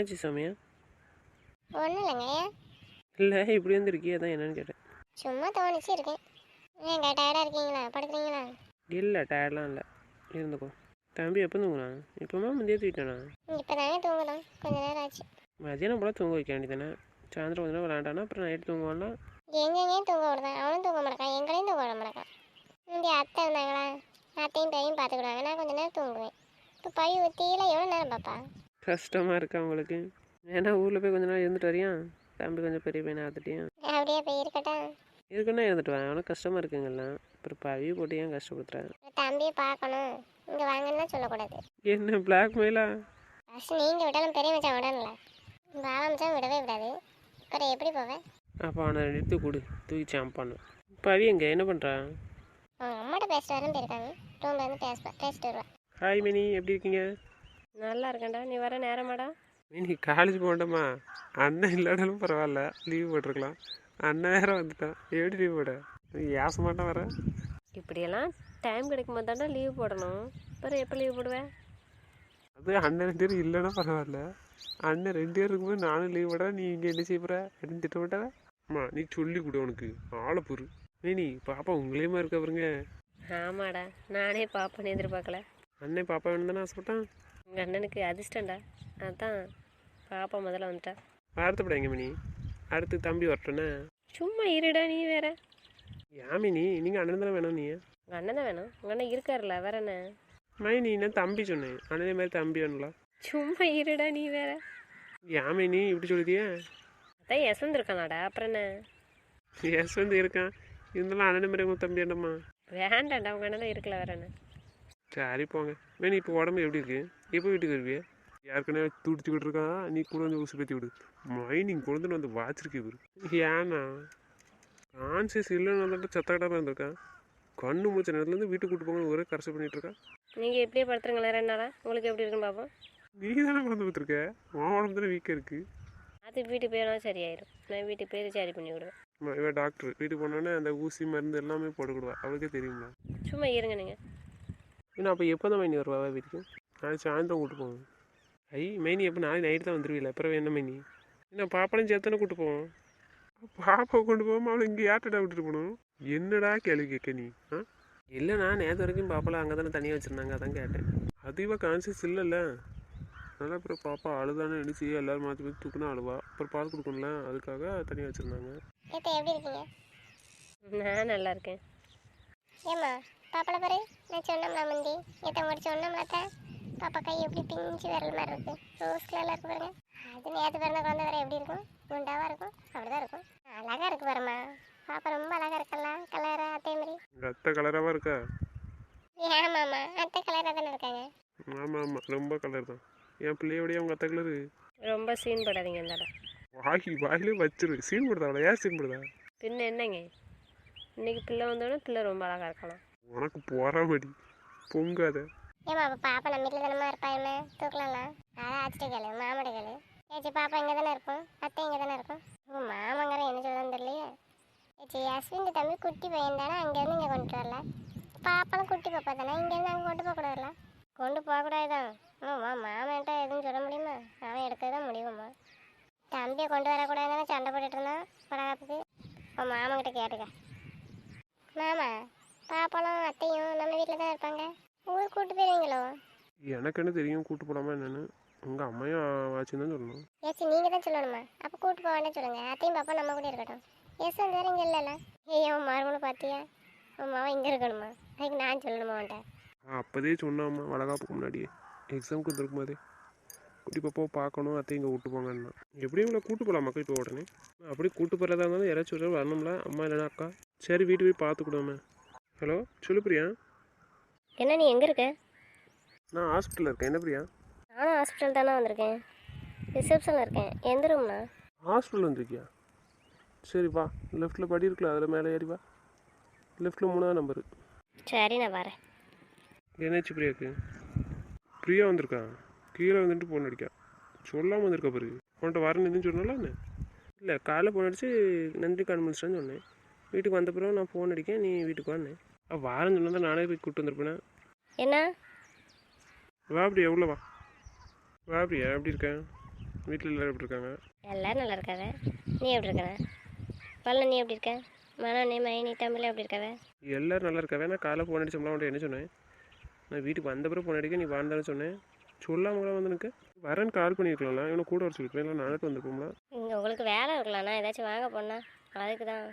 என்னாச்சு சௌமியா? ஒன்றும் இல்லைங்க ஏன் இல்லை இப்படி வந்துருக்கியே? அதான் என்னன்னு கேட்டேன். சும்மா தோணிச்சு இருக்கேன். ஏங்க டயர்டாக இருக்கீங்களா? படுக்கிறீங்களா? இல்லை டயர்ட்லாம் இல்லை. இருந்துக்கோ. தம்பி எப்போ தூங்குனா இப்போமா முந்தைய தூக்கிட்டானா இப்போ தானே தூங்கலாம் கொஞ்ச நேரம் ஆச்சு. மதியானம் போல தூங்க வைக்க வேண்டியதானே சாயந்தரம் கொஞ்ச நேரம் விளாண்டானா அப்புறம் நைட்டு தூங்குவானா? எங்கெங்கேயும் தூங்க விடுதான். அவனும் தூங்க மாட்டான். எங்களையும் தூங்க விட மாட்டான். முந்தைய அத்தை இருந்தாங்களா? அத்தையும் பையன் பார்த்துக்கிடுவாங்க. நான் கொஞ்ச நேரம் தூங்குவேன். இப்போ பை ஊற்றியில் எவ்வளோ நேரம் பாப்பா? கஷ்டமாக இருக்கா அவங்களுக்கு? ஏன்னா ஊரில் போய் கொஞ்ச நாள் இருந்துட்டு வரியா? தம்பி கொஞ்சம் பெரிய பையனை ஆத்துட்டியும் அப்படியே போய் இருக்கட்டும் இருக்குன்னா இருந்துட்டு வரேன். அவனுக்கு கஷ்டமாக இருக்குங்கல்லாம் அப்புறம் பவி போட்டு ஏன் கஷ்டப்படுத்துறேன் தம்பியை பார்க்கணும். இங்கே வாங்கன்னு சொல்லக்கூடாது. என்ன பிளாக்மெயிலா ஃபஸ்ட் நீங்கள் விட்டாலும் பெரிய மச்சான் விடணும்ல. மச்சான் விடவே விடாது. அப்புறம் எப்படி போவேன்? அப்போ அவனை எடுத்து கொடு. தூக்கி சாம்பான்னு பவி எங்க? என்ன பண்ணுறா அவங்க அம்மாட்ட பேசிட்டு வரேன்னு போயிருக்காங்க. ரூமில் இருந்து பேச பேசிட்டு வருவேன் ஹாய் மினி எப்படி இருக்கீங்க? நல்லா இருக்கேன்டா நீ வர நேரமாடா. மினி காலேஜ் போகண்டமா அண்ணன் இல்லாட்டாலும் பரவாயில்ல. லீவ் போட்டிருக்கலாம். அண்ணன் வேற வந்துட்டான். எப்படி லீவ் போட? நீ ஏச மாட்டேன் வர? இப்படியெல்லாம் டைம் கிடைக்கும் போது தாண்டா லீவ் போடணும். அப்புறம் எப்போ லீவ் போடுவேன் அது அண்ணன் ரெண்டு பேரும் இல்லைன்னா பரவாயில்ல. அண்ணன் ரெண்டு பேர் இருக்கும்போது நானும் லீவ் போட நீ இங்கே என்ன செய்ய போற? அப்படின்னு திட்ட மாட்டாவ அம்மா நீ சொல்லி கொடு உனக்கு. ஆளை பொறு மினி பாப்பா உங்களையுமா இருக்க பாருங்க. ஆமாடா. நானே பாப்பேன்னு எதிர்பார்க்கல. அண்ணன் பாப்பா வேணும் தானே ஆசைப்பட்டான். உங்கள் அண்ணனுக்கு அதிர்ஷ்டம்டா. அதான் பாப்பா முதல்ல வந்துட்டா. வருத்தப்படாங்க மினி? அடுத்து தம்பி வரட்டோன்னே சும்மா இருடா நீ வேற. ஏன் மினி? நீங்கள் அண்ணன் தானே வேணும் நீ? உங்கள் அண்ணன் தான் வேணும். உங்கள் அண்ணன் இருக்காருல்ல வேற என்ன? மைனி என்ன தம்பி சொன்னேன். அண்ணனே மாதிரி தம்பி வேணும்ல. சும்மா இருடா நீ வேற. ஏன் மைனி இப்படி சொல்லுதியே அதான் யசந்த் இருக்கானாடா அப்புறம் என்ன? எஸ் வந்து இருக்கான். இருந்தாலும் அண்ணன் மாதிரி உங்க தம்பி என்னம்மா வேண்டாம்டா உங்கள் அண்ணன் இருக்கல வேற என்ன? சரி போங்க. மேனி இப்போ உடம்பு எப்படி இருக்கு? எப்போ வீட்டுக்கு வருவியே? யாருக்குன்னே துடிச்சுக்கிட்டு இருக்கான் நீ கூட வந்து ஊசி பற்றி விடு. மைனிங் கொண்டு வந்து வாச்சிருக்கே இவரு. ஏன்னா கான்சியஸ் இல்லைன்னு வந்துட்டு சத்தக்கடாமல் இருந்திருக்கான் கண்ணு முடிச்ச நேரத்துலேருந்து வீட்டுக்கு கூட்டு போங்க ஒரே கரசை பண்ணிட்டு இருக்கா. நீங்கள் எப்படியே படுத்துருங்களேன் ரெண்டு நாளா? உங்களுக்கு எப்படி இருக்குன்னு பார்ப்போம் நீ தானே குழந்தை பார்த்துருக்க உன் உடம்பு தானே வீக்காக இருக்குது அது வீட்டுக்கு போயிடும் சரியாயிடும் நான் வீட்டுக்கு போய் சரி பண்ணி விடுவேன். ஆமா, இவ டாக்டர் வீட்டுக்கு போனோடனே அந்த ஊசி மருந்து எல்லாமே போட்டுக்கிடுவா. அவளுக்கே தெரியுமா சும்மா இருங்க நீங்கள் ஏன்னா அப்போ எப்போ தான் மைனி வருவா வீட்டுக்கு? நாளைக்கு சாயந்தரம் கூட்டு போவோம். ஐ மைனி எப்போ நாளைக்கு நைட்டு தான் வந்துருவீல. அப்புறம் என்ன மைனி? என்ன பாப்பாலையும் சேர்த்தானே கூட்டு போவோம்? பாப்பாவை கொண்டு போகாம அவளை இங்கே யார்ட்டடா விட்டுட்டு போகணும்? என்னடா கேள்வி கேட்க நீ? ஆ? இல்லைண்ணா நேற்று வரைக்கும் பாப்பாலாம் அங்கே தானே தனியாக வச்சுருந்தாங்க அதான் கேட்டேன். அது இவ கான்சியஸ் இல்லைல்ல. அதனால் அப்புறம் பாப்பா அழுதானே எழுச்சி எல்லோரும் மாற்றி மாற்றி தூக்குனா அழுவா. அப்புறம் பால் கொடுக்கணும்ல அதுக்காக தனியாக வச்சுருந்தாங்க. இப்போ எப்படி இருக்கீங்க? நான் நல்லா இருக்கேன். ஏம்மா பாப்பால பாரு. நான் சொன்னோம்ல முந்தி. எத்தனை முடி சொன்னோம்ல அத்தை. பாப்பா கை எப்படி பிஞ்சு விரல் மாதிரி இருக்கு. ரோஸ் கலர்ல இருக்கு பாருங்க. அது நேற்று பிறந்த குழந்தை வேற எப்படி இருக்கும்? குண்டாவா இருக்கும்? அப்படிதான் இருக்கும். அழகா இருக்கு பாருமா பாப்பா ரொம்ப அழகா இருக்கல்ல கலரா அத்தை மாதிரி. ரத்த கலராக இருக்கா? ஏமாம்மா அத்தை கலரா தானே இருக்காங்க. ஆமாம் ஆமாம் ரொம்ப கலர் தான். என் பிள்ளையோடய அவங்க அத்தை கலரு ரொம்ப சீன் படாதீங்க இந்தாடா. வாய் வாயிலே வச்சிரு. சீன் போடுதா ஏன் சீன் போடுதா? பின்ன என்னங்க? இன்னைக்கு பிள்ளை வந்தோடனே பிள்ளை ரொம்ப அழகாக இருக்கலாம். உனக்கு போறாமடி. பொங்காத. ஏமா அப்போ பாப்பா நம்ம வீட்டில் தானே இருப்பா என்ன? தூக்கலாம்லாம் அதான் அச்சிட்டு கேளு மாமாட்ட கேளு. ஏச்சி பாப்பா இங்கே தானே இருக்கும்? அத்தை இங்கே தானே இருக்கும்? உங்கள் மாமங்கிற என்ன சொல்லுன்னு தெரியலையே. ஏச்சி அஸ்வின் தம்பி குட்டி பையன் தானே அங்கேருந்து இங்கே கொண்டு வரல. பாப்பாலாம் குட்டி பாப்பா தானே இங்கேருந்து அங்கே கொண்டு போகக்கூடாதுல கொண்டு போகக்கூடாதுதான் ஆமா மாமன்ட்ட எதுவும் சொல்ல முடியுமா? அவன் எடுக்க தான் முடியுமா தம்பியை கொண்டு வரக்கூடாதுன்னு சண்டை போட்டுட்டு இருந்தான் படகாப்புக்கு உன் மாமங்கிட்ட கேட்டுக்க. மாமா பாப்பாலாம் அத்தையும் நம்ம வீட்டில் தான் இருப்பாங்க? ஊர் கூட்டு போயிருவீங்களோ எனக்கு என்ன தெரியும் கூட்டு போலாமா என்னன்னு. உங்க அம்மையும் ஆச்சுன்னு தான் சொல்லணும். ஏச்சி நீங்கள் தான் சொல்லணுமா? அப்போ கூட்டு போக வேண்டாம் சொல்லுங்க. அத்தையும் பாப்பா நம்ம கூட இருக்கட்டும். வந்து வேற இங்கே இல்லைல்ல? ஏய் உன் மருமனை பார்த்தியா உன் மாவன் இங்கே இருக்கணுமா? அதுக்கு நான் சொல்லணுமா அவன்கிட்ட? அப்போதே சொன்னாம்மா வளகாப்புக்கு முன்னாடியே. எக்ஸாமுக்கு வந்துருக்கும் போதே. குட்டி பாப்பாவை பார்க்கணும் அத்தை இங்கே கூட்டு போங்கன்னா. எப்படியும் இவளை கூட்டு போகலாம் மக்கள் இப்போ உடனே? அப்படி கூட்டு போகிறதா இருந்தாலும் யாராச்சும் ஒரு வரணும்ல? அம்மா இல்லைனா அக்கா? சரி வீட்டு போய் பார்த்துக்கூடாம ஹலோ சொல்லு பிரியா. என்ன நீ எங்கே இருக்க? நான் ஹாஸ்பிட்டலில் இருக்கேன். என்ன பிரியா? நானும் ஹாஸ்பிட்டல் தானே வந்திருக்கேன். ரிசப்ஷனில் இருக்கேன். எந்த ரூம்ண்ணா ஹாஸ்பிட்டல் வந்திருக்கியா? சரி வா லெஃப்ட்டில் படி இருக்குல்ல அதில் மேலே ஏறி வா. லெஃப்ட்டில் மூணாவது நம்பரு சரி நான் வரேன். என்னாச்சு பிரியாக்கு? பிரியா வந்திருக்கா? கீழே வந்துட்டு ஃபோன் அடிக்கா. சொல்லாமல் வந்திருக்கா பிறகு உன்கிட்ட வரேன்னு எதுவும் சொன்னால என்ன? இல்லை காலைல ஃபோன் அடிச்சு நன்றி கான்ஃபரன்ஸ்டான்னு சொன்னேன். வீட்டுக்கு வந்த பிறகு நான் ஃபோன் அடிக்கேன் நீ வீட்டுக்கு வானே வாரேன்னு சொன்னா நானே போய் கூப்பிட்டு வந்திருப்பேனே. என்ன? வா பிரியா உள்ள வா. வா பிரியா எப்படி இருக்கேன் வீட்டில் எல்லாரும் எப்படி இருக்காங்க? எல்லாரும் நல்லா இருக்காவ நீ எப்படி இருக்க? பல்ல நீ எப்படி இருக்க? மனோ நீ மைனி தமிழ் எப்படி இருக்காவ எல்லாரும் நல்லா இருக்காவே நான் காலைல ஃபோன் அடிச்சோம்லாம் உன்ட்ட என்ன சொன்னேன்? நான் வீட்டுக்கு வந்த பிறகு ஃபோன் அடிக்க நீ வாழ்ந்தானு சொன்னேன். சொல்லாம கூட வந்து எனக்கு வரேன்னு கால் பண்ணியிருக்கலாம்ல இவனை கூட வர சொல்லிருக்கேன். இல்லை நானே வந்திருப்போம்ல. இங்கே உங்களுக்கு வேலை இருக்கலாம்ண்ணா ஏதாச்சும் வாங்க போனா அதுக்கு தான்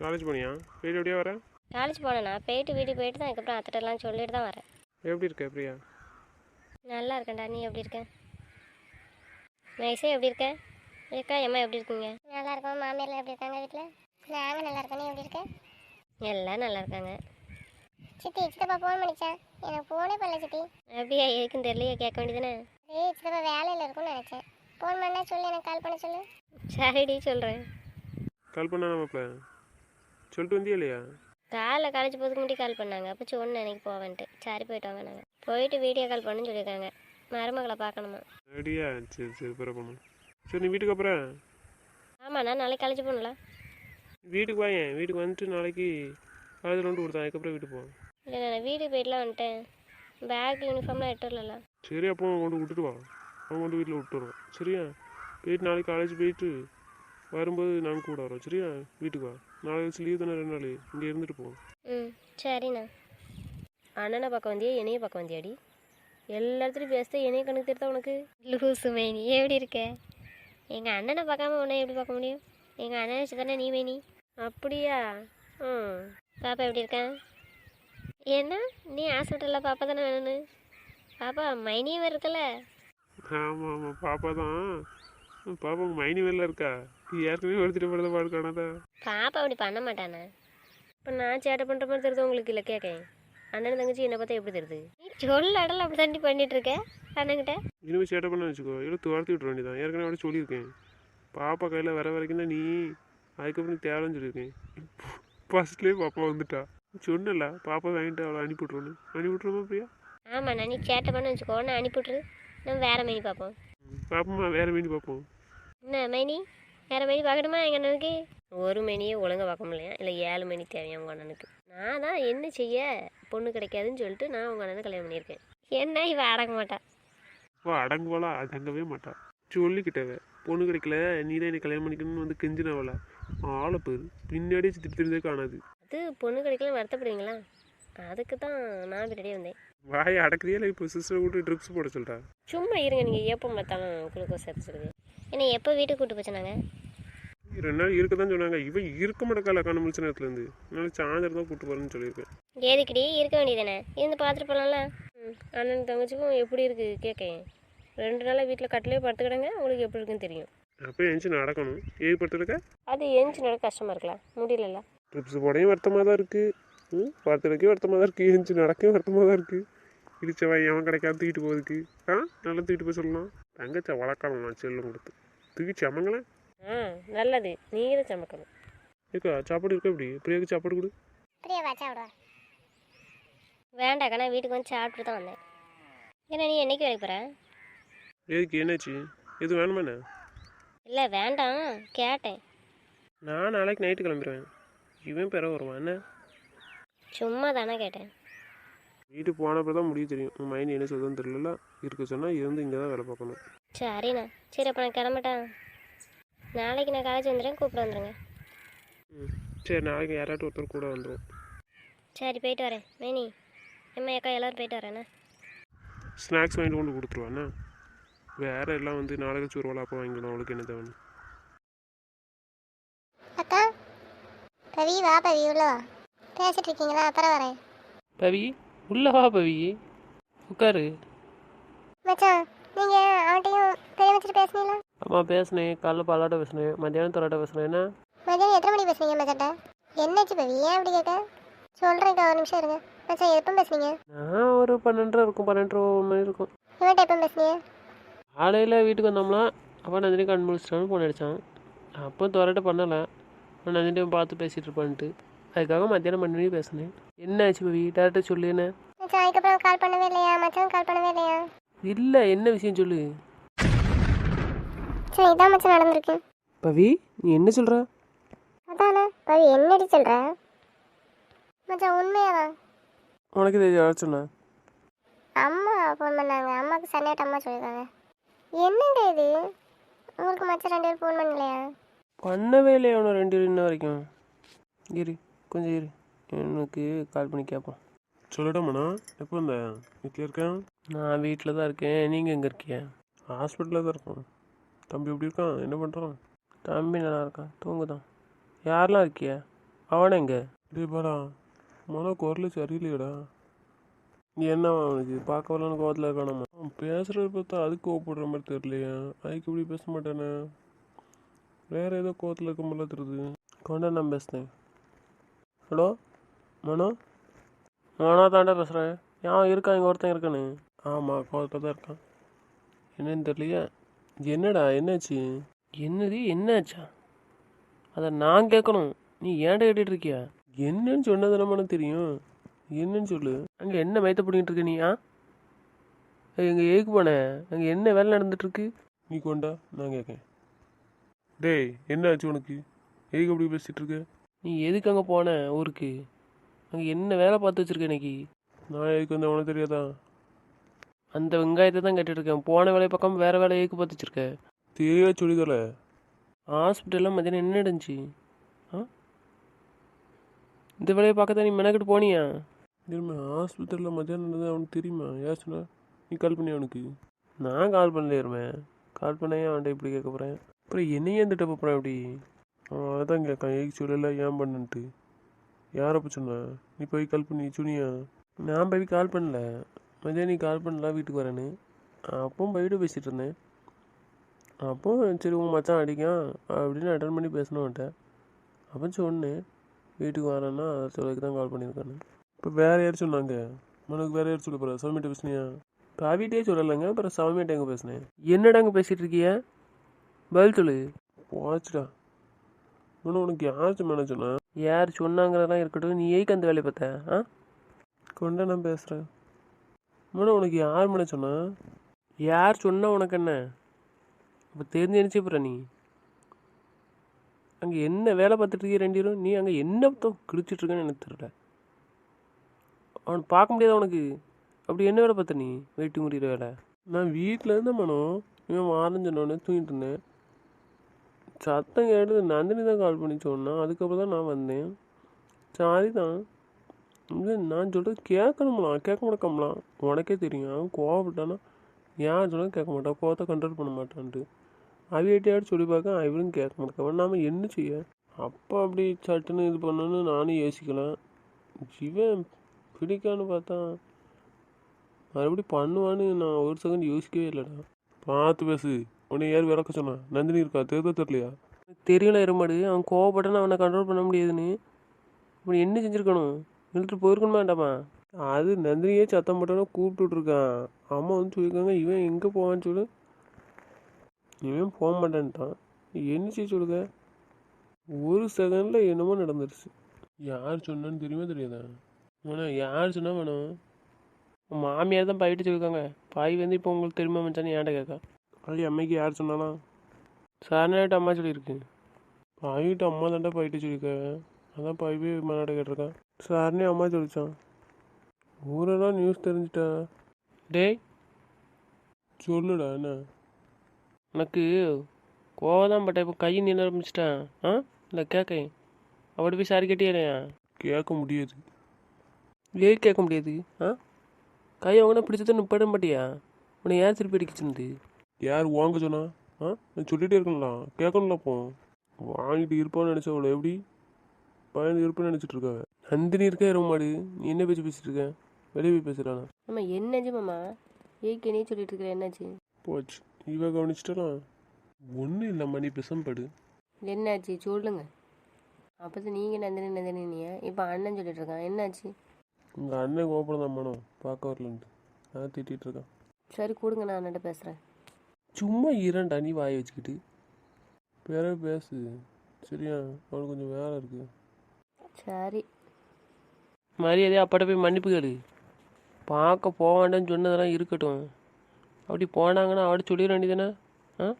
காலேஜ் போனியா? போயிட்டு எப்படியா வரேன் காலேஜ் போனேண்ணா போயிட்டு வீட்டுக்கு போயிட்டு தான் அதுக்கப்புறம் அத்தட்டெல்லாம் சொல்லிட்டு தான் வரேன். எப்படி இருக்க பிரியா? நல்லா இருக்கேன்டா. நீ எப்படி இருக்க? மைசே எப்படி இருக்க? ஏக்கா எம்மா எப்படி இருக்கீங்க? நல்லா இருக்கோம். மாமியார்லாம் எப்படி இருக்காங்க வீட்டில் நாங்கள் நல்லா இருக்கோம் நீ எப்படி இருக்க? எல்லாம் நல்லா இருக்காங்க. சித்தி சித்தப்பா ஃபோன் பண்ணிச்சேன் எனக்கு ஃபோனே பண்ணல சித்தி. அப்படியா? எதுக்குன்னு தெரியலையே. கேட்க வேண்டியதானே ஏய் சித்தப்பா வேலையில் இருக்கும்னு நினச்சேன். ஃபோன் பண்ணா சொல்லு. எனக்கு கால் பண்ண சொல்லு. சரிடி சொல்கிறேன் கால் பண்ணா நம்மப்ப சொல்லிட்டு வந்தியா இல்லையா? காலைல காலேஜ் போகிறதுக்கு முன்னாடி கால் பண்ணாங்க. அப்போ சொன்னேன் எனக்கு போவேன்ட்டு. சரி போயிட்டு வாங்க நாங்கள் போயிட்டு வீடியோ கால் பண்ணுன்னு சொல்லியிருக்காங்க. மருமகளை பார்க்கணுமா? அப்படியா சரி சரி பிறகு பண்ணு சரி நீ வீட்டுக்கு அப்புறம்? ஆமாம் நான் நாளைக்கு காலேஜ் போகணும்ல. வீட்டுக்கு வாயேன் வீட்டுக்கு வந்துட்டு நாளைக்கு காலேஜில் வந்து கொடுத்தேன். அதுக்கப்புறம் வீட்டுக்கு போவோம் இல்லை நான் வீட்டுக்கு போயிட்டுலாம் வந்துட்டேன். பேக் யூனிஃபார்ம்லாம் வரல சரி அப்போ கொண்டு விட்டுட்டு வா. அவன் கொண்டு வீட்டில் விட்டு வருவான். சரியா? போயிட்டு நாளைக்கு காலேஜ் போயிட்டு வரும்போது நாங்கள் கூட வரோம் சரியா? வீட்டுக்கு வா. நாளைக்கு லீவ் தானே ரெண்டு நாள்? இங்கே இருந்துட்டு போவோம் ம் சரிண்ணா. அண்ணனை பக்கம் வந்தியா என்னைய பக்கம் வந்தியாடி? எல்லா இடத்துலையும் பேசுத என்னைய கணக்கு தெரித்தா உனக்கு? லூசு மைனி எப்படி இருக்க? எங்கள் அண்ணனை பார்க்காம உன்னை எப்படி பார்க்க முடியும்? எங்கள் அண்ணனை வச்சு தானே நீ மைனி? அப்படியா? ம். பாப்பா எப்படி இருக்கேன் ஏன்னா நீ ஆசைப்பட்டல பாப்பா தானே வேணும்னு. பாப்பா மைனியும் இருக்கல ஆமாம் ஆமாம் பாப்பா தான். பாப்பா மைனி வெளில இருக்கா? ஏற்கனவே எடுத்துகிட்டு போகிறத பாடு காணாதா பாப்பா அப்படி பண்ண மாட்டானே? இப்போ நான் சேட்டை பண்ணுற மாதிரி தெரியுது உங்களுக்கு? இல்லை கேட்கேன் அண்ணன் தங்கச்சி என்னை பார்த்தா எப்படி தெரியுது? நீ சொல்ல அடல அப்படி தாண்டி பண்ணிட்டு இருக்க அண்ணன்கிட்ட. இனிமேல் சேட்டை பண்ண வச்சுக்கோ. இல்லை துரத்தி விட்ற வேண்டியதான் ஏற்கனவே அவட சொல்லியிருக்கேன். பாப்பா கையில் வர வரைக்கும் தான் நீ அதுக்கப்புறம் தேவைன்னு சொல்லியிருக்கேன். ஃபர்ஸ்ட்லேயே பாப்பா வந்துட்டா. சொன்னல பாப்பா வாங்கிட்டு அவளை அனுப்பி விட்ருவோன்னு அனுப்பி விட்ருமா பிரியா? ஆமாம் நான் நீ சேட்டை பண்ண வச்சுக்கோ. நான் அனுப்பிவிட்ரு நம்ம வேறு மைனி பார்ப்போம். ம், பாப்போம்மா வேறு மீன் பார்ப்போம். என்ன மைனி? வேறு மைனி பார்க்கணுமா எங்கள் அண்ணனுக்கு? ஒரு மணியே ஒழுங்காக பார்க்க முடியலையா? இல்லை ஏழு மணி தேவையா உங்கள் அண்ணனுக்கு? நான் தான் என்ன செய்ய? பொண்ணு கிடைக்காதுன்னு சொல்லிட்டு நான் உங்கள் அண்ணனை கல்யாணம் பண்ணியிருக்கேன். என்ன இவ அடங்க மாட்டா? வா அடங்குவாளா? அடங்கவே மாட்டா. சொல்லிக்கிட்டவ. பொண்ணு கிடைக்கல நீ தான் என்னை கல்யாணம் பண்ணிக்கணும்னு வந்து கெஞ்சினவளா? ஆளை பேர். பின்னாடியே சுற்றி தெரிஞ்சே காணாது. அது பொண்ணு கிடைக்கலன்னு வருத்தப்படுவீங்களா? அதுக்கு தான் நான் பின்னாடியே வந்தேன். வாயை அடக்குறியா? இல்லை இப்போ சிஸ்டர் கூட்டு ட்ரிப்ஸ் போட சொல்லிட்டா சும்மா இருங்க நீங்கள் எப்போ பார்த்தாலும் குளுக்கோஸ் சேர்த்து என்ன எப்போ வீட்டுக்கு கூட்டு போச்சுனாங்க? ரெண்டு நாள் இருக்க தான் சொன்னாங்க. இவன் இருக்க மாட்டேக்கால கண்ணு முடிச்ச நேரத்துலேருந்து அதனால சாயந்தரம் தான் கூட்டு போகிறேன்னு சொல்லியிருக்கேன். ஏதுக்கடி இருக்க வேண்டியதானே இருந்து பார்த்துட்டு போகலாம்ல அண்ணன் தங்கச்சிக்கும் எப்படி இருக்குது கேட்கேன் ரெண்டு நாளாக வீட்டில் கட்டிலே படுத்துக்கிடுங்க. உங்களுக்கு எப்படி இருக்குன்னு தெரியும். அப்போ எழுந்துச்சு நடக்கணும். ஏவி படுத்துருக்க? அது ஏஞ்சி நட கஷ்டமாக இருக்கலாம் முடியலல்ல. ட்ரிப்ஸ் போடையும் வருத்தமாக தான் இருக்குது ம் படுத்துறதுக்கே வருத்தமாக தான் இருக்குது எழுந்துச்சு நடக்கவும் வருத்தமாக தான் இருக்குது இடிச்சவன் எவன் கிடைக்காது தூக்கிட்டு போகுதுக்கு ஆ? நல்லா தூக்கிட்டு போய் சொல்லலாம் தங்கச்சா வளர்க்கலாம் செல்லம் கொடுத்து. தூக்கி சமங்களேன் ஆ நல்லது. நீங்கள் தான் சமைக்கணும். ஏக்கா சாப்பாடு இருக்கா இப்படி? பிரியாக்கு சாப்பாடு கொடு. பிரியா வாச்சா விடுவா வேண்டாக்கா நான் வீட்டுக்கு வந்து சாப்பிட்டு தான் வந்தேன். ஏன்னா நீ என்னைக்கு வேலைக்கு போகிற எதுக்கு என்னாச்சு? எதுவும் வேணுமாண்ணே இல்லை வேண்டாம். கேட்டேன். நான் நாளைக்கு நைட்டு கிளம்பிடுவேன் இவன் பிற வருவான். என்ன? சும்மா தானே கேட்டேன். வீட்டுக்கு போனப்போ தான் முடிவு தெரியும். உன் மைண்ட் என்ன சொல்லுதுன்னு தெரியல இருக்க சொன்னால் இருந்து இங்கே தான் வேலை பார்க்கணும். சரிண்ணா. சரி அப்போ நான் கிளம்பட்டேன் நாளைக்கு நான் காலேஜ் வந்துடுறேன். கூப்பிட வந்துடுங்க ம். சரி நாளைக்கு யாராட்டும் ஒருத்தர் கூட வந்துடும் சரி போயிட்டு வரேன். மேனி எம்மா அக்கா எல்லோரும் போயிட்டு வரேண்ணா. ஸ்நாக்ஸ் வாங்கிட்டு கொண்டு கொடுத்துருவாண்ணா. வேற எல்லாம் வந்து நாளைக்கு சூறுவாள் அப்போ வாங்கிக்கணும். அவளுக்கு என்ன தேவைன்னு. அக்கா பவி வா பவி உள்ள வா. பேசிட்டு இருக்கீங்களா? அப்புறம் வரேன். பவி? உள்ள வா பவி. உட்காரு. மச்சான் நீங்க அவன்கிட்டயும் பெரிய வச்சுட்டு பேசுனீங்களா? அம்மா பேசினேன். காலைல பாலாட்ட பேசினேன். மத்தியானம் தொலாட்ட பேசினேன். என்ன? மதியானம் எத்தனை மணிக்கு பேசுனீங்க மச்சான்ட்ட? என்னாச்சு பவி? ஏன் அப்படி கேட்க? சொல்றேன்க்கா ஒரு நிமிஷம் இருங்க. மச்சான் எப்போ பேசுனீங்க? நான் ஒரு பன்னெண்டரை இருக்கும். பன்னெண்டரை ஒரு மணி இருக்கும். இவன்ட்ட எப்போ பேசுனீங்க? காலையில் வீட்டுக்கு வந்தோம்னா அப்போ நந்தினி கண் முடிச்சிட்டான்னு ஃபோன் அடித்தான் அப்போ தொரட்ட பண்ணலை. நந்தினியும் பார்த்து பேசிகிட்டு இருப்பான்ட்டு. அதுக்காக மத்தியானம் மணி பேசினேன். என்ன ஆச்சு பவி டேரக்டாக சொல்லு என்ன மச்சான் அதுக்கப்புறம் கால் பண்ணவே இல்லையா? மச்சான் கால் பண்ணவே இல்லையா? இல்லை என்ன விஷயம் சொல்லு? சரி இதான் மச்சான் நடந்திருக்கு. பவி நீ என்ன சொல்கிற அதானே? பவி என்னடி சொல்ற? மச்சான் உண்மையாதான் உனக்கு தெரியும் யார் சொன்னா? அம்மா ஃபோன் பண்ணாங்க. அம்மாவுக்கு சனியாட்ட அம்மா சொல்லியிருக்காங்க. என்னங்க இது? ஊருக்கு மச்சான் ரெண்டு பேரும் ஃபோன் பண்ணலையா? பண்ணவே இல்லையா அவனை ரெண்டு இன்ன வரைக்கும்? இரு. கொஞ்சம் இரு எனக்கு கால் பண்ணி கேட்போம் சொல்லட்டாமண்ணா எப்போ வந்த? வீட்டில் இருக்கேன். நான் வீட்டில் தான் இருக்கேன். நீங்கள் எங்கே இருக்கீங்க? ஹாஸ்பிட்டலில் தான் இருக்கோம். தம்பி எப்படி இருக்கான்? என்ன பண்ணுறான் தம்பி நல்லா இருக்கான். தூங்குதான். யாரெல்லாம் இருக்கிய? அவனை எங்கே? டேய் பாடா மன குரல் சரியில்லையடா. நீ என்ன அவனுக்கு? பார்க்க வரலான்னு கோவத்தில் இருக்கானாமா? அவன் பேசுகிறத பார்த்தா அதுக்கு கோவப்படுற மாதிரி தெரியலையா. அதுக்கு இப்படி பேச மாட்டானே. வேற ஏதோ கோவத்தில் இருக்க மாதிரிலாம் தெரியுது. கொண்டா நான் பேசுனேன் ஹலோ மனோ? மனோ தாண்டா பேசுகிறேன் ஏன் இருக்கான் இங்கே ஒருத்தன் இருக்கானு. ஆமாம் கோவத்தில் தான் இருக்கான். என்னன்னு தெரியலையா. என்னடா என்னாச்சு? என்னது என்னாச்சா? அதை நான் கேட்கணும் நீ ஏன்டா கேட்டுட்டு இருக்கியா? என்னன்னு சொன்னது நம்மனு தெரியும். என்னன்னு சொல்லு. அங்கே என்ன மயத்த பிடிக்கிட்டு இருக்க நீ ஆ? எங்கே ஏக்கு போனேன் அங்கே என்ன வேலை நடந்துட்டுருக்கு? நீ கொண்டா நான் கேட்கேன் டேய் என்ன ஆச்சு உனக்கு? எதுக்கு அப்படி பேசிகிட்டு இருக்க? நீ எதுக்கு அங்கே போன ஊருக்கு? அங்கே என்ன வேலை பார்த்து வச்சிருக்க இன்னைக்கு? நான் எதுக்கு வந்தேன் உனக்கு தெரியாதா? அந்த வெங்காயத்தை தான் கேட்டுட்டு இருக்கேன். போன வேலையை பக்கம் வேற வேலையை ஏக்கு பார்த்து வச்சிருக்க? தெரியாத சொல்லிதல ஹாஸ்பிட்டலில் மத்தியானம் என்ன நடந்துச்சு? ஆ? இந்த வேலையை பார்க்க தான் நீ மெனக்கிட்டு போனியா? திரும்ப ஆஸ்பத்திரியில் மத்தியானம் நடந்தது அவனுக்கு தெரியுமா? யார் சொன்னா? நீ கால் பண்ணி அவனுக்கு? நான் கால் பண்ணல இருமேன் கால் பண்ண ஏன் அவன்கிட்ட இப்படி கேட்க போகிறேன் அப்புறம் என்னையே இந்த டப்ப போகிறேன் இப்படி அதான் கேட்கான் ஏக்கு சொல்லல ஏன் பண்ணுன்ட்டு. யாரை அப்போ சொன்னா? நீ போய் கால் பண்ணி சுனியா நான் போய் கால் பண்ணல. மதியம் நீ கால் பண்ணல வீட்டுக்கு வரேன்னு. அப்பவும் போயிட்டு பேசிகிட்டு இருந்தேன். அப்போ சரி உன் மச்சான் அடிக்கான் அப்படின்னு அட்டன் பண்ணி பேசணும் அப்போ சொன்னேன் வீட்டுக்கு வரேன்னா அதை சொல்லுக்கு தான் கால் பண்ணியிருக்கானு இப்போ வேற யார் சொன்னாங்க? உனக்கு வேற யார் சொல்ல போகிறா சௌமிட்ட பேசுனியா? காவிட்டே சொல்லலைங்க அப்புறம் சௌமியாட்ட எங்கே பேசினேன் என்னடாங்க பேசிகிட்டு இருக்கிய? பதில் சொல்லு. போச்சுடா. இன்னும் உனக்கு யார் சொன்னா சொன்னா? யார் சொன்னாங்கிறதெல்லாம் இருக்கட்டும் நீ ஏய்க்கு அந்த வேலையை பார்த்த? ஆ? கொண்டா நான் பேசுகிறேன் இன்னும் உனக்கு யார் மேலே சொன்னா? யார் சொன்னா உனக்கு என்ன? அப்போ தெரிஞ்சு நினச்சி போகிற நீ. அங்கே என்ன வேலை பார்த்துட்டு இருக்கிய ரெண்டு பேரும்? நீ அங்கே என்ன இருக்கேன்னு எனக்கு தெரியல. அவனை பார்க்க முடியாதா உனக்கு? அப்படி என்ன வேலை பார்த்த நீ? வெயிட்டு முடிகிற வேலை. நான் வீட்டில் இருந்த மனோ இவன் வாரம் சொன்னோடனே தூங்கிட்டு இருந்தேன். சத்தம் கேட்டு நந்தினி தான் கால் பண்ணி சொன்னான் அதுக்கப்புறம் தான் நான் வந்தேன். சாரி தான் இல்லை நான் சொல்கிறது கேட்கணும்லாம் கேட்க மாட்டேக்கம்லாம் உனக்கே தெரியும். அவன் கோவப்பட்டானா? ஏன் சொன்னாலும் கேட்க மாட்டான் கோவத்தை கண்ட்ரோல் பண்ண மாட்டான்ட்டு. அவியாட்டியாடு சொல்லி பார்க்க அவளும் கேட்க மாட்டேன் நாம் என்ன செய்ய? அப்போ அப்படி சட்டுன்னு இது பண்ணணும்னு நானும் யோசிக்கலாம் இவன் பிடிக்கான்னு பார்த்தா மறுபடியும் பண்ணுவான்னு நான் ஒரு செகண்ட் யோசிக்கவே இல்லைடா. பார்த்து பேசு. உன்னை யார் விளக்க சொன்னான் நந்தினி இருக்கா? தெரியுதா தெரியலையா? தெரியல இருமாடு அவன் கோவப்பட்டானா அவனை கண்ட்ரோல் பண்ண முடியாதுன்னு. இப்படி என்ன செஞ்சுருக்கணும்? இழுத்துட்டு போயிருக்கணுமா வேண்டாமா? அது நந்தினியே சத்தம் போட்டோன்னா கூப்பிட்டு இருக்கான் அம்மா வந்து சொல்லியிருக்காங்க இவன் எங்கே போவான்னு சொல்லு. இவன் போக மாட்டேன்ட்டான். என்ன செய்ய சொல்லுங்க ஒரு செகண்டில் என்னமோ நடந்துருச்சு. யார் சொன்னான்னு தெரியுமா தெரியாதா? வேணா யார் சொன்னால் வேணும்? மாமியார் தான் பாயிட்டு சொல்லியிருக்காங்க. பாய் வந்து இப்போ உங்களுக்கு தெரியுமா மச்சான்னு ஏன்ட கேட்கா. அது அம்மைக்கு யார் சொன்னானா? சாரநாட்டு அம்மா சொல்லியிருக்கு. பாயிட்டு அம்மா தாண்டா போயிட்டு சொல்லியிருக்காங்க அதான் பாய் போய் மனாட கேட்டிருக்கான். சார்னே அம்மா சொல்லிச்சான். ஊரெல்லாம் நியூஸ் தெரிஞ்சிட்டா? டேய். சொல்லுடா என்ன? உனக்கு கோவம் பட்ட இப்போ கை நீ ஆரம்பிச்சிட்டான்? ஆ? இல்லை கேட்க அவட போய் சாரி கேட்டியா கேட்க முடியாது. ஏன் கேட்க முடியாது? ஆ? கை அவங்கனா பிடிச்சதை நிப்பாட மாட்டியா? உன்னை ஏன் திருப்பி அடிக்கிச்சுன்னு யார் வாங்க சொன்னா? ஆ? நான் சொல்லிட்டே இருக்கணும்ல கேட்கணும்ல அப்போ. வாங்கிட்டு இருப்பான்னு நினச்சவள எப்படி? பயந்து இருப்பேன்னு நினச்சிட்டு இருக்காவ நந்தினி இருக்கா மாடு? நீ என்ன பேச்சு பேசிட்டு இருக்க? வெளியே போய் பேசுகிறானா அம்மா என்னாச்சு மாமா? என்னையே சொல்லிட்டு இருக்கிற என்னாச்சு? போச்சு. இவ கவனிச்சிட்டலாம் ஒன்றும் இல்லைம்மா நீ பெசம்படு என்னாச்சு? சொல்லுங்க. அப்போ தான் நீங்கள் நந்தினி நந்தினியா இப்போ அண்ணன் சொல்லிட்டு இருக்கான் என்னாச்சு? உங்கள் அண்ணன் கோபப்படம் தான் மனம் பார்க்க வரலன்ட்டு. நான் திட்டிகிட்டு இருக்கான். சரி கொடுங்க. நான் அண்ணன்ட்ட பேசுகிறேன் சும்மா இரண்டா நீ வாயை வச்சுக்கிட்டு பிறகு பேசு. சரியா? அவனுக்கு கொஞ்சம் வேலை இருக்குது சரி. மரியாதையாக அப்பாட்ட போய் மன்னிப்பு கேளு. பார்க்க போக வேண்டாம்னு சொன்னதெல்லாம் இருக்கட்டும். அப்படி போனாங்கன்னா அவட்ட சொல்லிட வேண்டியதானே ஆ?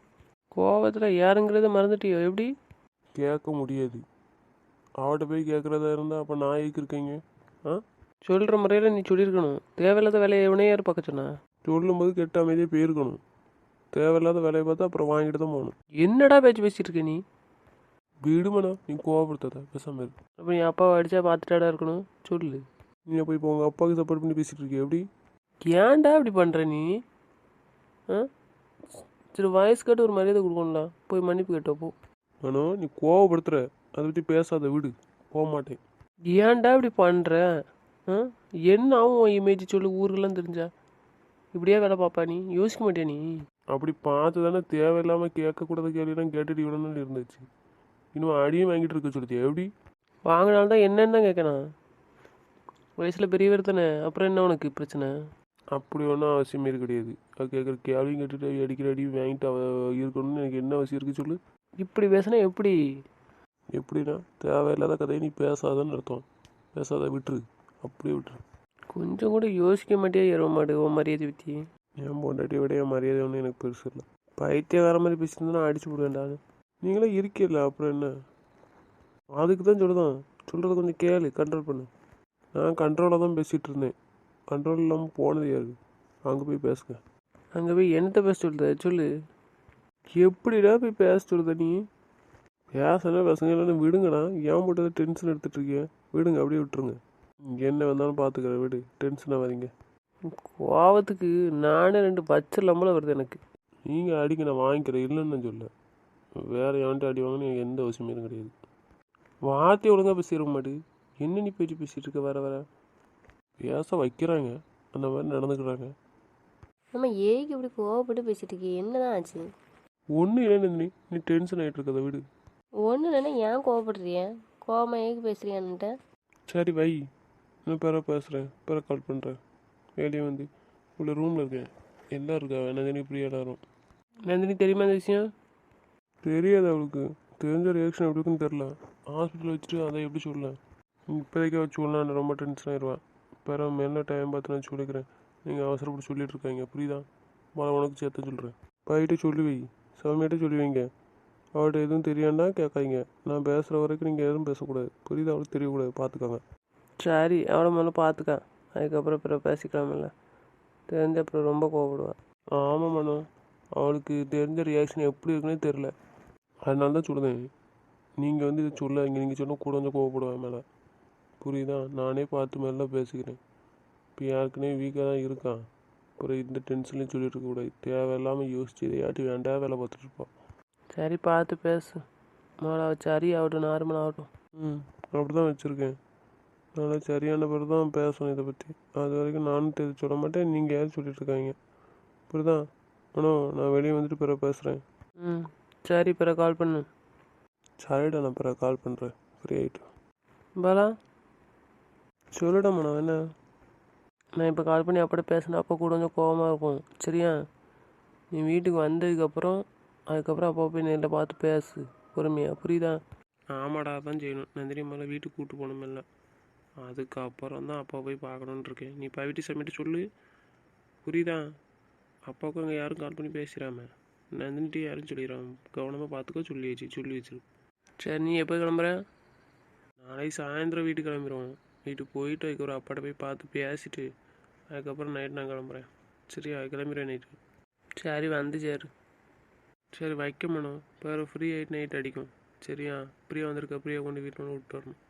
கோவத்தில் யாருங்கிறத மறந்துட்டியோ? எப்படி? கேட்க முடியாது. அவட்ட போய் கேட்குறதா இருந்தால் அப்போ நான் இருக்கீங்க? ஆ? சொல்கிற முறையில் நீ சொல்லியிருக்கணும். தேவையில்லாத வேலையை எவனே யார் பார்க்க சொன்னா. சொல்லும்போது கெட்ட அமைதியாக போயிருக்கணும். தேவையில்லாத வேலையை பார்த்தா அப்புறம் வாங்கிட்டு தான் போகணும். என்னடா பேச்சு பேசிட்டு இருக்க நீ? விடுமண்ணா நீ கோவப்படுத்தாத பேசாம இரு. அப்போ என் அப்பாவை அடிச்சா பார்த்துட்டாடா இருக்கணும்? சொல்லு. நீ போய் இப்போ உங்கள் அப்பாவுக்கு சப்போர்ட் பண்ணி பேசிட்டு இருக்கிய? எப்படி? ஏன்டா இப்படி பண்ணுற நீ? ஆ? சரி வயசு கேட்டு ஒரு மரியாதை கொடுக்கணும்ல போய் மன்னிப்பு கேட்டோ போ. மனோ நீ கோவப்படுத்துற. அதை பற்றி பேசாத விடு. போக மாட்டேன். ஏன்டா இப்படி பண்ணுற ஆ? என்ன ஆகும் உன் இமேஜ் சொல்லு? ஊருக்கெல்லாம் தெரிஞ்சா. இப்படியே வேலை பார்ப்பா நீ? யோசிக்க மாட்டியா நீ? அப்படி பார்த்து தானே தேவையில்லாமல் கேட்கக்கூடாத கேள்வியெல்லாம் கேட்டுட்டு இவ்வளோ இருந்துச்சு. இன்னும் அடியும் வாங்கிட்டு இருக்க சொல்லிச்சு எப்படி? வாங்கினால்தான் தான் என்னன்னு கேட்கணும். வயசில் பெரியவர் தானே அப்புறம் என்ன உனக்கு பிரச்சனை? அப்படி ஒன்றும் அவசியமே கிடையாது. அது கேட்குற கேள்வியும் கேட்டுட்டு அடிக்கிற அடி வாங்கிட்டு அவ இருக்கணும்னு எனக்கு என்ன அவசியம் இருக்கு சொல்லு. இப்படி பேசுனா எப்படி? எப்படின்னா தேவையில்லாத கதையை நீ பேசாதன்னு அர்த்தம். பேசாத விட்டுரு. அப்படியே விட்டுரு. கொஞ்சம் கூட யோசிக்க மாட்டியா ஏற மாடு? உன் மரியாதை பற்றி என் பொண்டாட்டியை விட என் மரியாதை ஒன்றும் எனக்கு பெருசு இல்லை. பைத்தியக்கார மாதிரி பேசியிருந்தா நான் அடிச்சு விடுவேன்டான்னு நீங்களே இருக்கீல்ல அப்புறம் என்ன? அதுக்கு தான் சொல்லுதான் சொல்கிறத கொஞ்சம் கேளு கண்ட்ரோல் பண்ணு. நான் கண்ட்ரோலாக தான் பேசிகிட்டு இருந்தேன். கண்ட்ரோல் இல்லாமல் போனது யாரு? அங்கே போய் பேசுங்க. அங்கே போய் என்னத்தை பேச சொல்லுத சொல்லு. எப்படிடா போய் பேச சொல்லுத நீ? பேசல பேசுங்க இல்லைன்னு விடுங்கடா. ஏன் போட்டு டென்ஷன் எடுத்துகிட்டு இருக்கீங்க விடுங்க அப்படியே விட்டுருங்க. என்ன வந்தாலும் பார்த்துக்கிறேன் விடு. டென்ஷனாக வரீங்க கோவத்துக்கு நானே ரெண்டு பச்சை லம்பளம் வருது எனக்கு. நீங்கள் அடிக்க நான் வாங்கிக்கிறேன் இல்லைன்னு நான் சொல்ல வேறு எவன்ட்டு அடி வாங்கன்னு எனக்கு எந்த அவசியமே கிடையாது. வார்த்தை ஒழுங்காக பேசிட மாட்டு என்ன நீ பேச்சு பேசிகிட்டு இருக்க வர வர பேச வைக்கிறாங்க. அந்த மாதிரி நடந்துக்கிறாங்க. நம்ம ஏய்க்கு இப்படி கோவப்பட்டு பேசிட்டு இருக்கே என்னதான் ஆச்சு? ஒன்றும் இல்லைன்னு நீ நீ டென்ஷன் ஆகிட்டு இருக்கத விடு. ஒன்று இல்லைன்னா ஏன் கோவப்படுறிய? கோவமா ஏக்கு பேசுறியான்ட்டு சரி வை. இன்னும் பிற பேசுகிறேன் பிற கால் பண்ணுறேன் வெளியே வந்து உள்ள ரூமில் இருக்கேன். எல்லாம் இருக்கா? நந்தினி பிரியா எல்லாரும். நந்தினி தெரியுமா இந்த விஷயம்? தெரியாது அவளுக்கு. தெரிஞ்ச ரியாக்ஷன் எப்படி இருக்குன்னு தெரில ஹாஸ்பிட்டல் வச்சுட்டு அதை எப்படி சொல்ல? இப்போதைக்கு வச்சு சொல்லலாம் நான் ரொம்ப டென்ஷன் ஆயிடுவேன் பிற மேலே டைம் பார்த்து நான் சொல்லிக்கிறேன். நீங்கள் அவசரப்பட்டு சொல்லிட்டு இருக்காங்க. புரியுதா? மழை உனக்கு சேர்த்து சொல்கிறேன் போயிட்டு சொல்லி வை. சௌமியிட்ட சொல்லி வைங்க. அவள்கிட்ட எதுவும் தெரியாண்டா கேட்காதீங்க. நான் பேசுகிற வரைக்கும் நீங்கள் எதுவும் பேசக்கூடாது. புரியுதா? அவளுக்கு தெரியக்கூடாது. பார்த்துக்கோங்க. சரி அவளை முதல்ல பார்த்துக்க. அதுக்கப்புறம் பிற பேசிக்கலாமில்ல தெரிஞ்ச அப்புறம் ரொம்ப கோவப்படுவான் ஆமாம் மனோ அவளுக்கு தெரிஞ்ச ரியாக்ஷன் எப்படி இருக்குன்னே தெரில அதனால தான் சொல்லுதேன் நீங்கள் வந்து இதை சொல்லாதீங்க நீங்கள் சொன்னால் கூட கொஞ்சம் கோவப்படுவேன் மேலே. புரியுதா? நானே பார்த்து மேலே பேசிக்கிறேன். இப்போ யாருக்குனே வீக்காக தான் இருக்கான் அப்புறம் இந்த டென்ஷன்லையும் சொல்லிட்டு இருக்கக்கூடாது தேவையில்லாமல் யோசிச்சு இதையாட்டி வேண்டாம் வேலை பார்த்துட்டு இருப்பான் சரி பார்த்து பேசு. முதல்ல அவள் சரி ஆகட்டும் நார்மல் ஆகட்டும். ம் அப்படி தான் வச்சுருக்கேன். அதனால் சரியான பிறகு தான் பேசணும் இதை பற்றி அது வரைக்கும் நானும் தெரி- சொல்ல மாட்டேன். நீங்கள் யாரும் சொல்லிட்டு இருக்காங்க? புரியுதா? ஆனால் நான் வெளியே வந்துட்டு பிறகு பேசுகிறேன் ம். சரி பிற கால் பண்ணு. சரிடா நான் பிறகு கால் பண்ணுறேன் ஃப்ரீ ஆகிட்டு பாலா? சொல்லுடாம்மா நான் என்ன? நான் இப்போ கால் பண்ணி அப்படி பேசினா அப்போ கூட கொஞ்சம் கோவமாக இருக்கும். சரியா? நீ வீட்டுக்கு வந்ததுக்கப்புறம் அதுக்கப்புறம் அப்பா போய் நேரில் பார்த்து பேசு. பொறுமையா. புரியுதா? ஆமாடா தான் செய்யணும். நந்தினி மேலே வீட்டுக்கு கூப்பிட்டு போகணுமில்ல. அதுக்கப்புறம் தான் அப்பா போய் பார்க்கணுன்னு இருக்கேன் நீ பவிட்டி சமைட்டு சொல்லு. புரியுதா? அப்பாவுக்கும் அங்கே யாரும் கால் பண்ணி பேசுகிறாம நந்தினிட்டு யாரும் சொல்லிடுறான் கவனமாக பார்த்துக்கோ சொல்லி வச்சு சொல்லி வச்சிரு. சரி நீ எப்போ கிளம்புற? நாளைக்கு சாயந்தரம் வீட்டுக்கு கிளம்பிடுவோம் வீட்டுக்கு போயிட்டு அதுக்கு ஒரு அப்பாட்ட போய் பார்த்து பேசிட்டு அதுக்கப்புறம் நைட் நான் கிளம்புறேன். சரியா? கிளம்பிடுறேன் நைட்டு சரி வந்து சேரு. சரி வைக்க மாட்டோம் வேறு ஃப்ரீ ஆகிட்டு நைட் அடிக்கும். சரியா? பிரியா வந்திருக்க? பிரியா கொண்டு வீட்டில் கொண்டு விட்டு வரணும்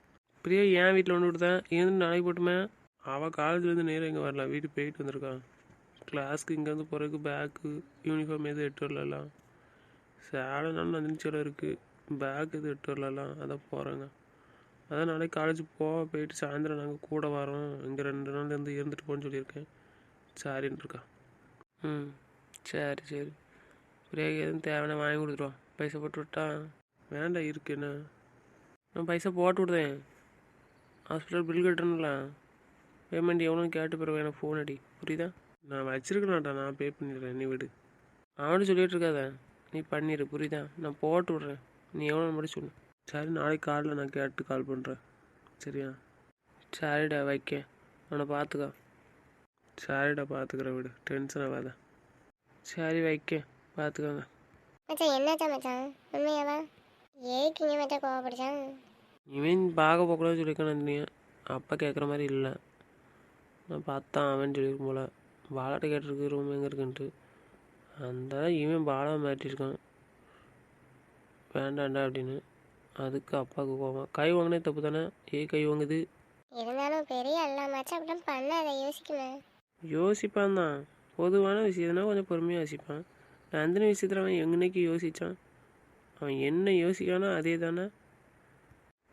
பிரியா ஏன் வீட்டில் கொண்டு விட்டுதான் ஏன் நாளைக்கு போட்டுமே. அவள் காலேஜ்லேருந்து நேரம் இங்கே வரலாம் வீட்டுக்கு போயிட்டு வந்திருக்கான் கிளாஸ்க்கு இங்கேருந்து போகிறதுக்கு பேக்கு யூனிஃபார்ம் எதுவும் எட்டு வரலாம் சேலைனாலும் நந்தினி சேலை இருக்குது பேக் எதுவும் எட்டு வரலாம் அதான் போகிறாங்க அதான் நாளைக்கு காலேஜ் போக போயிட்டு சாயந்தரம் நாங்கள் கூட வரோம். இங்கே ரெண்டு நாள் இருந்து இருந்துட்டு போன்னு சொல்லியிருக்கேன். சரின்னு இருக்கா. ம். சரி சரி. பிரேக் எதுவும் தேவையான வாங்கி கொடுத்துருவான் பைசா போட்டு விட்டா? வேண்டாம் இருக்கு என்ன? நான் பைசா போட்டு விடுதேன். ஹாஸ்பிட்டல் பில் கட்டணும்ல பேமெண்ட் எவ்வளோ கேட்டு பிறகு எனக்கு ஃபோன் அடி. புரியுதா? நான் வச்சிருக்கேனாட்டா நான் பே பண்ணிடுறேன். நீ விடு. அவனும் சொல்லிகிட்டு இருக்காத. நீ பண்ணிடு புரியுதா? நான் போட்டு விட்றேன். நீ எவ்வளோ மட்டும் சொல்லு. சரி நாளைக்கு காலில் நான் கேட்டு கால் பண்ணுறேன் சரியா? சரிடா வைக்க அவனை பார்த்துக்கோ சரிடா பார்த்துக்குறேன் விடு. டென்ஷன் ஆகாத. சரி வைக்க பார்த்துக்கோங்க மச்சான் என்னாச்சா மச்சான்? உண்மையாவா? ஏக்கு இங்கே மச்சான் கோவப்படுச்சான்? இவன் பார்க்க போகக்கூடாது சொல்லியிருக்கான் நந்தினியை. அப்பா கேட்குற மாதிரி இல்லை. நான் பார்த்தான் அவன் சொல்லியிருக்கும் போல. வாழட்ட கேட்டிருக்கு ரூம் எங்கே இருக்குன்ட்டு. அந்த இவன் பாலா மாட்டியிருக்கான் வேண்டாண்டா அப்படின்னு. அதுக்கு அப்பாவுக்கு கோவம் கை வாங்கினே தப்பு தானே? ஏ கை வாங்குது? இருந்தாலும் பெரிய எல்லாமாச்சும் அப்படிலாம் பண்ணாத யோசிக்கணும் யோசிப்பான் தான். பொதுவான விஷயம்னா கொஞ்சம் பொறுமையாக யோசிப்பான். நந்தினி விஷயத்தில் அவன் எங்கனைக்கு யோசித்தான் அவன் என்ன யோசிக்கானோ அதே தானே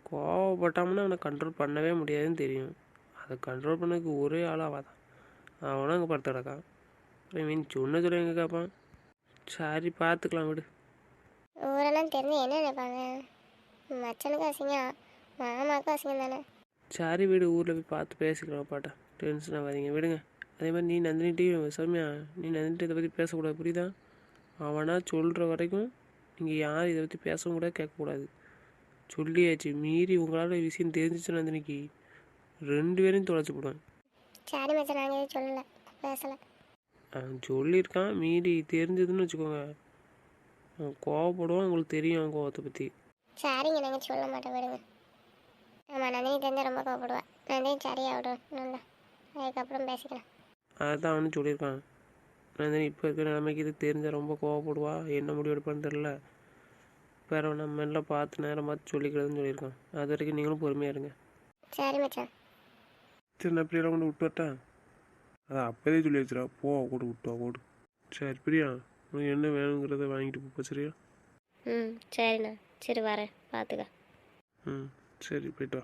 கோவப்பட்டாமனா அவனை கண்ட்ரோல் பண்ணவே முடியாதுன்னு தெரியும். அதை கண்ட்ரோல் பண்ணதுக்கு ஒரே ஆள் அவள் தான் அவனும் அங்கே படுத்து கிடக்கான். அப்புறம் இவன் சொன்ன சொல்ல எங்கே கேட்பான் சரி பார்த்துக்கலாம் விடு. ஊரெல்லாம் தெரிஞ்சு என்ன நினைப்பாங்க? மச்சனுக்கும் அசிங்கம் மாமாவுக்கும் அசிங்கம் தானே? சரி வீடு ஊரில் போய் பார்த்து பேசிக்கலாம் பாட்டா டென்ஷன் ஆகாதீங்க விடுங்க. அதே மாதிரி நீ நந்தினிட்டையும் சௌமியா நீ நந்தினிட்ட இதை பற்றி பேசக்கூடாது புரியுதா? அவனா சொல்கிற வரைக்கும் நீங்கள் யாரும் இதை பற்றி பேசவும் கூட கேட்கக்கூடாது. சொல்லியாச்சு. மீறி உங்களால் விஷயம் தெரிஞ்சிச்சு நந்தினிக்கு ரெண்டு பேரையும் தொலைச்சி போடுவேன். சரி மச்சான் நாங்கள் எதுவும் சொல்லலை. பேசலை. அவன் சொல்லியிருக்கான் மீறி தெரிஞ்சதுன்னு வச்சுக்கோங்க. அவன் கோவப்படுவான் உங்களுக்கு தெரியும் அவன் கோவத்தை பற்றி சரிங்க நாங்கள் சொல்ல மாட்டோம் விடுங்க. ஆமாம் நந்தினி தெரிஞ்சால் ரொம்ப கோவப்படுவா நந்தினி சரியாக விடும் நல்லா அதுக்கப்புறம் பேசிக்கலாம். அதான் அவனும் சொல்லியிருக்கான். நந்தினி இப்போ இருக்கிற நிலைமைக்கு இது தெரிஞ்சால் ரொம்ப கோவப்படுவா? என்ன முடிவு எடுப்பான்னு தெரில வேற நம்ம எல்லாம் பார்த்து நேரம் பார்த்து சொல்லிக்கிறதுன்னு சொல்லியிருக்கான் அது வரைக்கும் நீங்களும் பொறுமையாக இருங்க. சரி மச்சான். சரி நான் பிரியா கொண்டு விட்டு வரட்டா? அதான் அப்போதே சொல்லி வச்சுடா போ கூட விட்டு போடு சரி பிரியா உனக்கு என்ன வேணுங்கிறத வாங்கிட்டு போ சரியா? ம் சரிண்ணா. சரி வரேன். பார்த்துக்க. ம் சரி போயிட்டு வா.